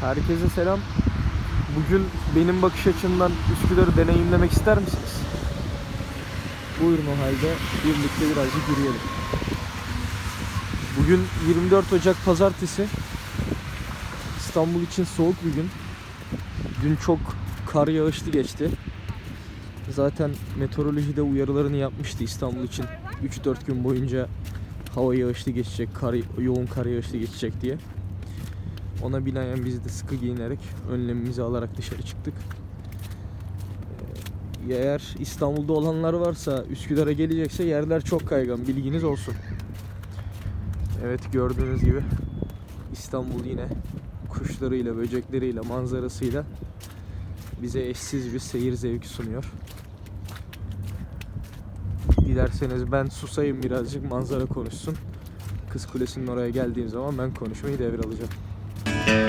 Herkese selam. Bugün benim bakış açımdan Üsküdar'ı deneyimlemek ister misiniz? Buyurun o halde birlikte birazcık yürüyelim. Bugün 24 Ocak Pazartesi. İstanbul için soğuk bir gün. Dün çok kar yağışlı geçti. Zaten meteorolojide uyarılarını yapmıştı İstanbul için. 3-4 gün boyunca hava yağışlı geçecek, kar, yoğun kar yağışlı geçecek diye. Ona binaen biz de sıkı giyinerek önlemimizi alarak dışarı çıktık. Ee, Eğer İstanbul'da olanlar varsa Üsküdar'a gelecekse yerler çok kaygan bilginiz olsun. Evet gördüğünüz gibi İstanbul yine kuşlarıyla, böcekleriyle, manzarasıyla bize eşsiz bir seyir zevki sunuyor. Dilerseniz ben susayım birazcık manzara konuşsun. Kız Kulesi'nin oraya geldiğim zaman ben konuşmayı devralacağım. Bye.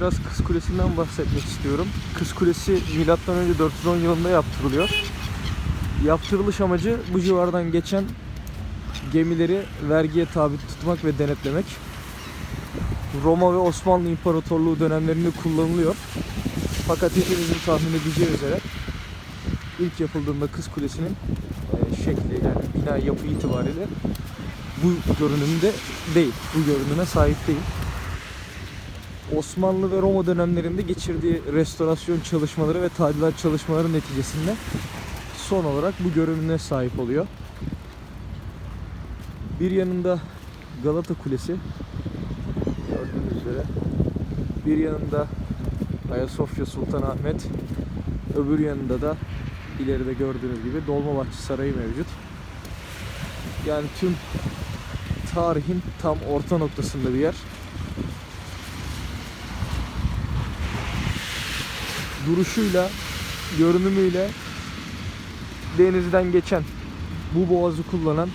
Biraz Kız Kulesi'nden bahsetmek istiyorum. Kız Kulesi önce 410 yılında yaptırılıyor. Yaptırılış amacı bu civardan geçen gemileri vergiye tabi tutmak ve denetlemek. Roma ve Osmanlı İmparatorluğu dönemlerinde kullanılıyor. Fakat hepinizin tahmin edeceği üzere ilk yapıldığında Kız Kulesi'nin e, şekli yani bina yapı itibariyle bu görünümde değil. Bu görünüme sahip değil. Osmanlı ve Roma dönemlerinde geçirdiği restorasyon çalışmaları ve tadilat çalışmaları neticesinde son olarak bu görünüme sahip oluyor. Bir yanında Galata Kulesi gördüğünüz üzere bir yanında Ayasofya Sultanahmet öbür yanında da ileride gördüğünüz gibi Dolmabahçe Sarayı mevcut. Yani tüm tarihin tam orta noktasında bir yer. Duruşuyla, görünümüyle denizden geçen bu boğazı kullanan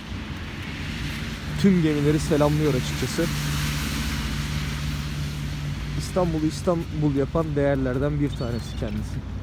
tüm gemileri selamlıyor açıkçası. İstanbul'u İstanbul yapan değerlerden bir tanesi kendisi.